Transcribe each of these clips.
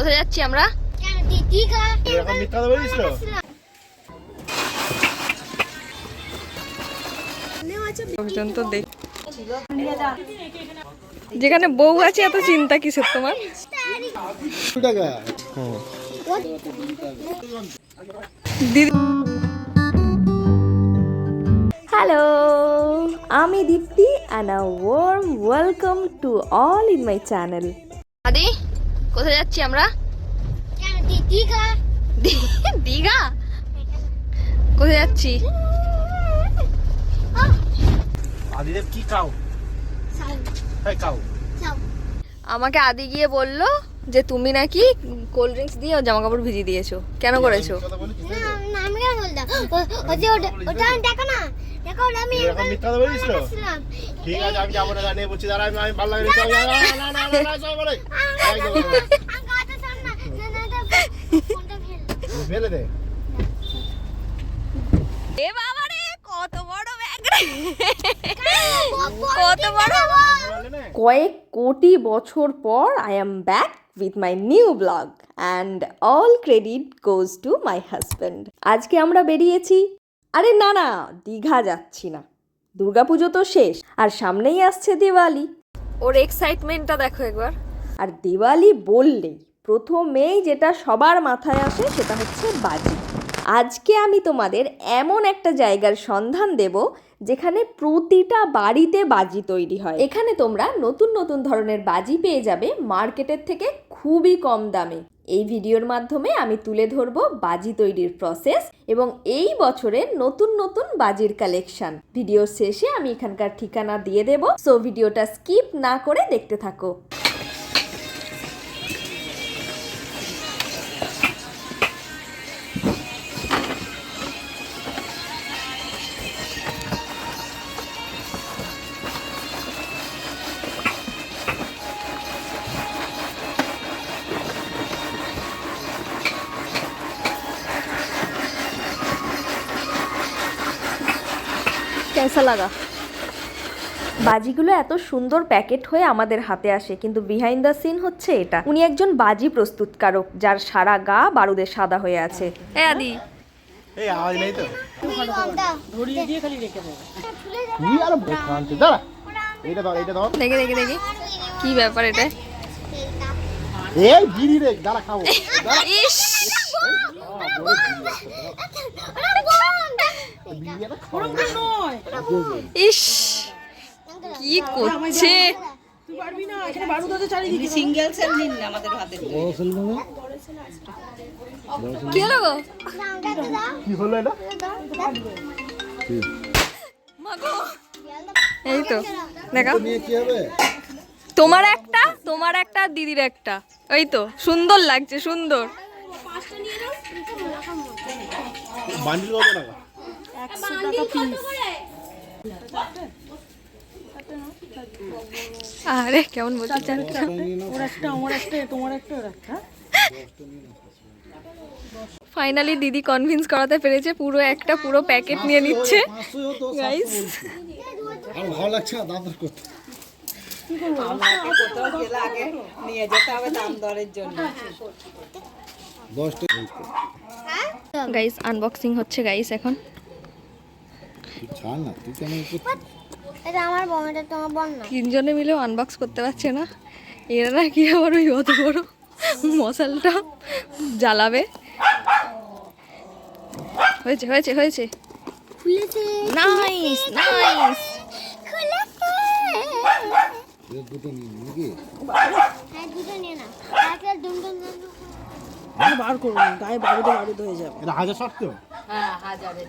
কোথায় যাচ্ছি আমরা? লোকজন তো দেখ যেখানে বউ আছে এত চিন্তা কিসের তোমার? দিদি হ্যালো আমি Dipti and a warm welcome to all in my channel কোথায় যাচ্ছি আমরা? দীঘা। দীঘা? কোথায় যাচ্ছি? আদিদেব কি কাউ হ্যাঁ কাউ আমাকে আদি গিয়ে বলল যে তুমি নাকি কোল্ড ড্রিঙ্কস দিয়ে ওর জামা কাপড় ভিজিয়ে দিয়েছ কেন করেছ আমি ওটা ওটা দেখো না দেখো আমি মিথ্যা বলিস তো ঠিক আছে আমি যাব না জানিয়ে বলছি দাঁড়া আমি আমি ভালো লাগে না না না না না না বলে একদম আমি কথা শোন না না না না ফোনটা ফেল ফেলে দে এ বাবা রে কত বড় ব্যাগ রে কত বড় না কয়েক কোটি বছর পর I am back with my new blog and all credit goes to my husband আজকে আমরা বেরিয়েছি। আরে না না দীঘা যাচ্ছি না। দুর্গাপুজো তো শেষ আর সামনেই আসছে দিওয়ালি। ওর এক্সাইটমেন্টটা দেখো একবার। আর দিওয়ালি বললেই প্রথমেই যেটা সবার মাথায় আসে সেটা হচ্ছে বাজি। আজকে আমি তোমাদের এমন একটা জায়গার সন্ধান দেব যেখানে প্রতিটা বাড়িতে বাজি তৈরি হয়। এখানে তোমরা নতুন নতুন ধরনের বাজি পেয়ে যাবে মার্কেটের থেকে খুবই কম দামে। এই ভিডিওর মাধ্যমে আমি তুলে ধরবো বাজি তৈরির প্রসেস এবং এই বছরের নতুন নতুন বাজির কালেকশন। ভিডিওর শেষে আমি এখানকার ঠিকানা দিয়ে দেব। সো ভিডিওটা স্কিপ না করে দেখতে থাকো। কেসা লাগা। বাজিগুলো এত সুন্দর প্যাকেট হয়ে আমাদের হাতে আসে কিন্তু বিহাইন্ড দ্য সিন হচ্ছে এটা। উনি একজন বাজি প্রস্তুতকারক যার সারা গা বারুদে সাদা হয়ে আছে। এ আদি। এই আওয়াজ নেই তো? ধরিয়ে দিয়ে খালি রেখে দেবো। তুই আর কানতে দাঁড়া। এইটা দাও এইটা দাও দেখে দেখে দেখি। কি ব্যাপার এটা? এই গিরি রে দাঁড়া খাব। দাঁড়া। ইস। ইস কি করছে সিঙ্গেল সেল নিন না আমাদের হাতে কি হলো কি হলো এটা এই তো দেখা নিয়ে কি হবে তোমার একটা তোমার একটা দিদির একটা। ওই তো সুন্দর লাগছে সুন্দর। বান্ডিল কত টাকা আরে কেমন বলতে চান ফাইনালি দিদি কনভিন্স করাতে পেরেছে পুরো একটা পুরো প্যাকেট নিয়ে নিচ্ছে। গাইস আর ভালো লাগছে না দাম করতে নিয়ে যেতে হবে দাম দরের জন্য গাইস আনবক্সিং হচ্ছে গাইস এখন। ছাড় না তুই কেন এটা আমার বোন এটা তোমার বোন না? তিনজনে মিলেও আনবক্স করতে পারছে না। এরা নাকি আবার ওই অত বড় মশালটা জ্বালাবে। হয়েছে হয়েছে হয়েছে। খুলেছে নাইস নাইস খুলেছে। দুটো নিয়ে নাকি? হ্যাঁ দুটো নিয়ে না একটা দুম দুম দুম দুম। বার করব না, গায়ে বারুদে বারুদ হয়ে যাবে। এটা হাজার ষাট হ্যাঁ হাজারের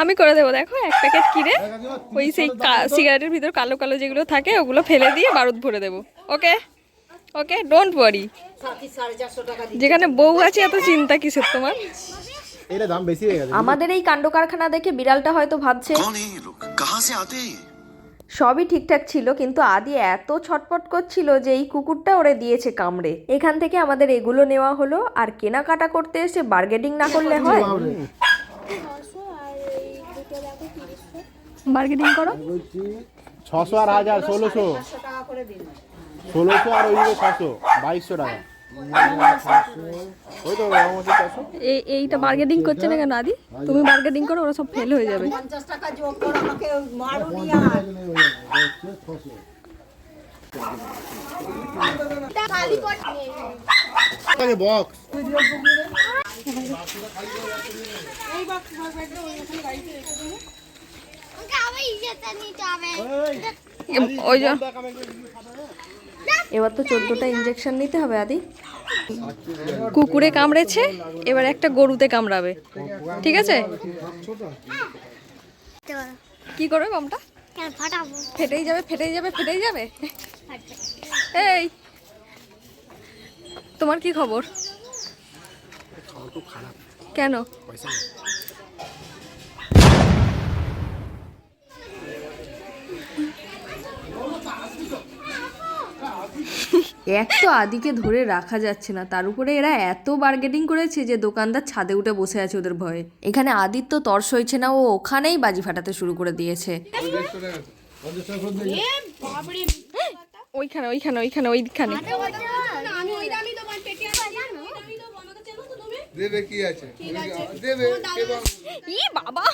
আমি করে দেবো দেখো এক প্যাকেট কিনে ওই সেই সিগারেটের ভিতর কালো কালো যেগুলো থাকে ওগুলো ফেলে দিয়ে বারুদ ভরে দেবো ওকে? ওকে ডোন্ট ওয়ারি যেখানে বউ আছে এত চিন্তা কিসের তোমার? আমাদের এই কাণ্ড কারখানা দেখে বিড়ালটা হয়তো ভাবছে সবই ঠিকঠাক ছিল কিন্তু আদি এত ছটপট করছিল যে এই কুকুরটা ওরে দিয়েছে কামড়ে। এখান থেকে আমাদের এগুলো নেওয়া হলো আর কেনাকাটা করতে এসে বার্গেটিং না করলে হয়। মার্কেটিং করো। ছশো আর হাজার ষোলোশো। ষোলোশো আর ওইদিকে ছশো বাইশশো টাকা। এইটা মার্কেটিং করছে না কেন আদি? তুমি মার্কেটিং করো ওরা সব ফেল হয়ে যাবে। পঞ্চাশ টাকা যোগ কর আমাকে মারুনি আর। বক্স ওকে আবার ইজ্জতটা নিতে হবে ওই এবার তো চোদ্দটা ইঞ্জেকশন নিতে হবে, আদি। কুকুরে কামড়েছে, এবার একটা গরুতে কামড়াবে। ঠিক আছে? কি করবে বামটা? ফেটেই যাবে ফেটেই যাবে ফেটেই যাবে? এই। তোমার কি খবর? কেন? এক তো আদিকে ধরে রাখা যাচ্ছে না। তার উপরে এরা এত বার্গেটিং করেছে যে দোকানদার ছাদে উঠে বসে আছে ওদের ভয়ে। এখানে আদির তো তর্স হয়েছে না ও ওখানেই বাজি ফাটাতে শুরু করে দিয়েছে। ওইখানে ওইখানে ওইখানে ওইখানে। আমি ওই দামি তোমার পেটে জানো? দেবে কি আছে? দেবে ই বাবা।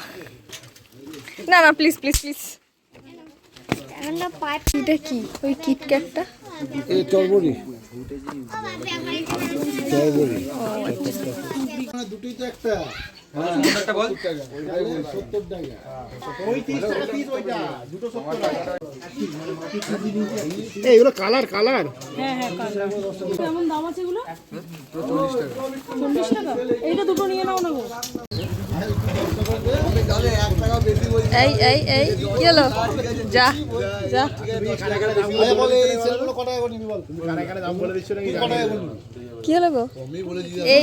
না না প্লিজ প্লিজ প্লিজ না পাইপ এটা কি? ওই কিটক্যাটটা? এই চর্বরি চর্বরি দুটোই তো একটা। ওই তিরিশ টাকা পিস ওইটা দুটো সত্তর টাকা। এই এগুলো কালার কালার এই এই এই কি হলো? যা যা। দাম কি হলো গো? এই।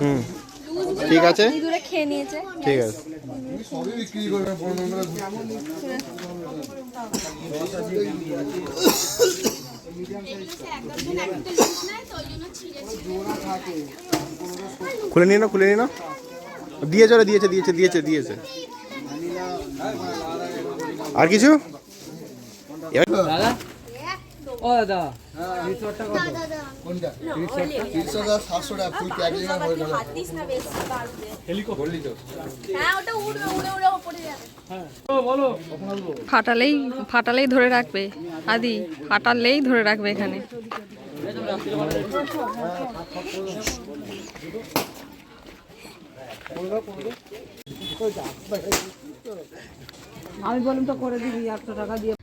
হুম। ঠিক আছে? ঠিক আছে। খুলে নিয়ে না খুলে নিয়ে নাও। দিয়েছে ওরা দিয়েছে দিয়েছে দিয়েছে দিয়েছে। আর কিছু? এবার- গেল ফাটালেই ফাটালেই ধরে রাখবে। আদি ফাটালেই ধরে রাখবে এখানে।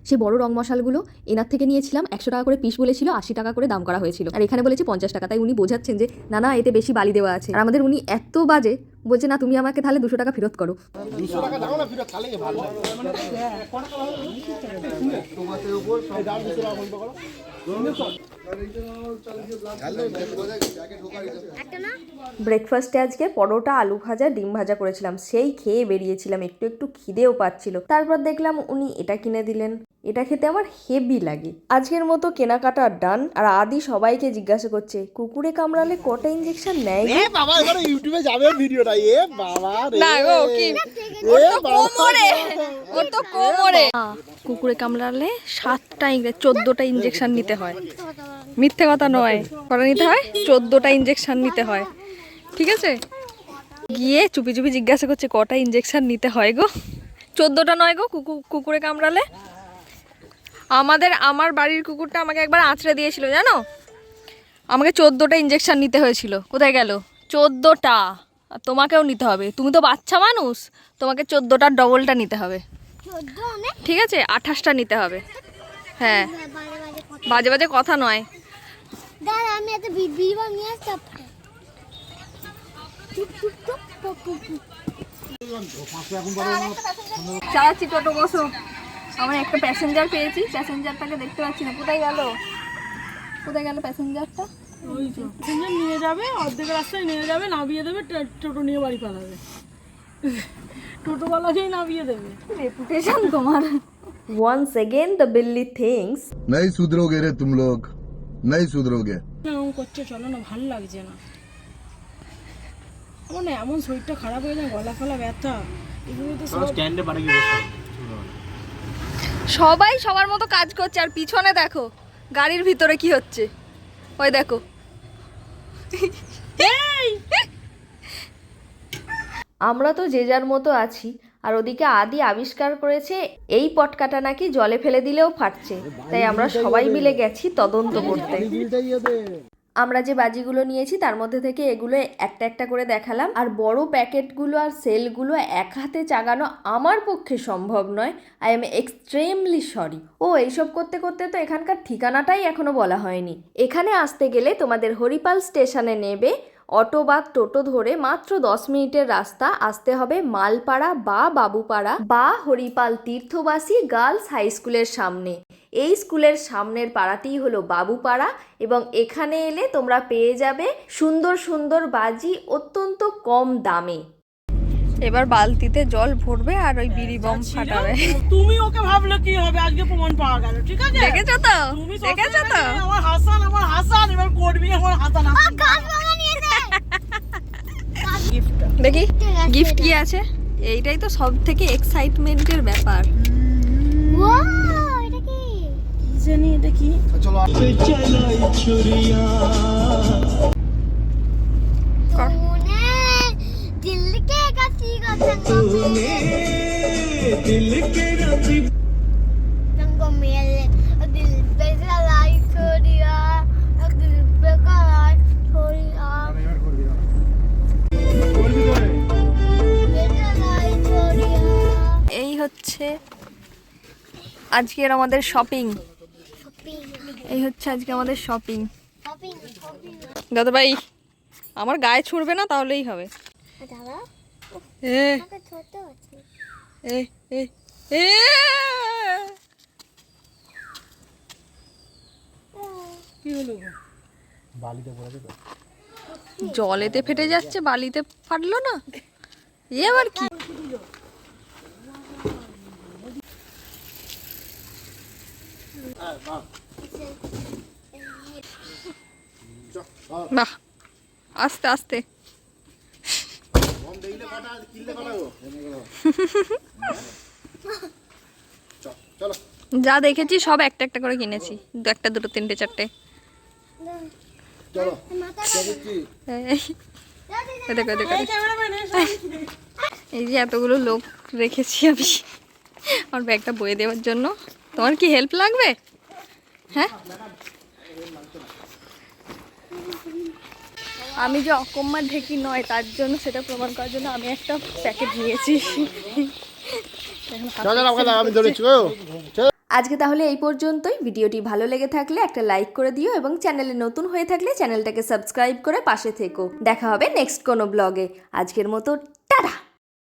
সে বড় রং মশালগুলো এনার থেকে নিয়েছিলাম একশো টাকা করে পিস বলেছিল আশি টাকা করে দাম করা হয়েছিল। আর এখানে বলেছে পঞ্চাশ টাকা তাই উনি বোঝাচ্ছেন যে না না এতে বেশি বালি দেওয়া আছে। আর আমাদের উনি এত বাজে বলছে না তুমি আমাকে তাহলে দুশো টাকা ফেরত করো। টাকা ব্রেকফাস্টে আজকে পরোটা আলু ভাজা ডিম ভাজা করেছিলাম। সেই খেয়ে বেরিয়েছিলাম একটু একটু খিদেও পাচ্ছিল। তারপর দেখলাম উনি এটা কিনে দিলেন। এটা খেতে আমার হেভি লাগে। আজকের মতো কেনাকাটা ডান আর আদি সবাইকে জিজ্ঞাসা করছে কুকুরে কামড়ালে কটা ইঞ্জেকশন নেয়? এ বাবা এখানে ইউটিউবে যাবে ভিডিওটা। এ বাবা রে। না গো কি? ওর তো কোমরে। ওর তো কোমরে। কুকুরে কামড়ালে সাতটা ইংরেজ চোদ্দটা ইঞ্জেকশন নিতে হয়। মিথ্যে কথা নয়। কটা নিতে হয়? চোদ্দোটা ইঞ্জেকশান নিতে হয়। ঠিক আছে? গিয়ে চুপি চুপি জিজ্ঞাসা করছে কটা ইঞ্জেকশান নিতে হয় গো? চোদ্দোটা নয় গো কুকু- কুকুরে কামড়ালে? আমাদের আমার বাড়ির কুকুরটা আমাকে একবার আঁচড়ে দিয়েছিল জানো? আমাকে চোদ্দোটা ইঞ্জেকশান নিতে হয়েছিল। কোথায় গেল? চোদ্দোটা। আর তোমাকেও নিতে হবে। তুমি তো বাচ্চা মানুষ। তোমাকে চোদ্দোটার ডবলটা নিতে হবে। ঠিক আছে? আঠাশটা নিতে হবে। হ্যাঁ। বাজে বাজে কথা নয়। দাঁড়া আমি একটা বিড়বিড় বানিয়ে আসছি আপনার চালাচ্ছি টোটো বসো। আমরা একটা প্যাসেঞ্জার পেয়েছি প্যাসেঞ্জারটাকে দেখতে পাচ্ছি না। কোথায় গেল? কোথায় গেল প্যাসেঞ্জারটা নিয়ে যাবে অর্ধেক রাস্তায় নিয়ে যাবে নামিয়ে দেবে টোটো নিয়ে বাড়ি পালাবে। টোটোওয়ালাকেই নামিয়ে দেবে। রেপুটেশন তোমার। ওয়ান্স এগেন দ্য বিল্লি থিংস নাই সুধরোগে রে তুম লোক नहीं सुधरोगे এমন করছে চলো না ভালো লাগছে না আমার না এমন শরীরটা খারাপ হয়ে যায় গলা ফলা ব্যথা এগুলো তো সব স্ট্যান্ডে পারে কি বসে সবাই সবার মতো কাজ করছে আর পিছনে দেখো গাড়ির ভিতরে কি হচ্ছে ওই দেখো আমরা তো যে যার মতো আছি আর ওদিকে আদি আবিষ্কার করেছে এই পটকাটা নাকি জলে ফেলে দিলেও ফাটছে। তাই আমরা সবাই মিলে গেছি তদন্ত করতে। আমরা যে বাজিগুলো নিয়েছি তার মধ্যে থেকে এগুলো একটা একটা করে দেখালাম। আর বড় প্যাকেটগুলো আর সেলগুলো এক হাতে চাগানো আমার পক্ষে সম্ভব নয়। I am extremely sorry. ও এইসব করতে করতে তো এখানকার ঠিকানাটাই এখনও বলা হয়নি। এখানে আসতে গেলে তোমাদের হরিপাল স্টেশনে নেবে অটো বা টোটো ধরে মাত্র দশ মিনিটের রাস্তা আসতে হবে মালপাড়া বা বাবুপাড়া বা হরিপাল তীর্থবাসী গার্লস হাই স্কুলের সামনে। এই স্কুলের সামনের পাড়াটিই হলো বাবুপাড়া এবং এখানে এলে তোমরা পেয়ে যাবে সুন্দর সুন্দর বাজি অত্যন্ত কম দামে। এবার বালতিতে জল ভরবে আর ওই বিড়ি বম ফাটাবে। তুমি ওকে ভাবলে কি হবে? আজকে প্রমাণ পাওয়া গেল ঠিক আছে? দেখেছ তো? তুমি দেখেছ তো? আমার হাসান আমার হাসান এবার করবি আমার হাসান গাছ দেখি গিফট কি আছে? এইটাই তো সব থেকে এক্সাইটমেন্টের ব্যাপার এটা কি? জানি এটা কি? হচ্ছে আজকের আমাদের শপিং এই হচ্ছে আজকে আমাদের শপিং দাদা ভাই আমার গায়ে ছুঁড়বে না তাহলেই হবে। দাদা? এ। আমাকে ছোট আছে। এ এ এ। কি হলো বালিতে পড়েছে তো। জলেতে ফেটে যাচ্ছে বালিতে ফাটলো না? এ আবার কি? বাহ, আস্তে আস্তে। যা দেখেছি, সব একটা একটা করে কিনেছি। দু একটা, দুটো, তিনটে, চারটে। এই যে এতগুলো লোক রেখেছি আমি। আমার ব্যাগটা বয়ে দেওয়ার জন্য। তোমার কি হেল্প লাগবে? হ্যাঁ? আমি যে অকম্মা ঢেকি নয় তার জন্য সেটা প্রমাণ করার জন্য আমি একটা প্যাকেট নিয়েছি। আজকে তাহলে এই পর্যন্তই। ভিডিওটি ভালো লেগে থাকলে একটা লাইক করে দিও এবং চ্যানেলে নতুন হয়ে থাকলে চ্যানেলটাকে সাবস্ক্রাইব করে পাশে থেকো। দেখা হবে নেক্সট কোনো ব্লগে আজকের মতো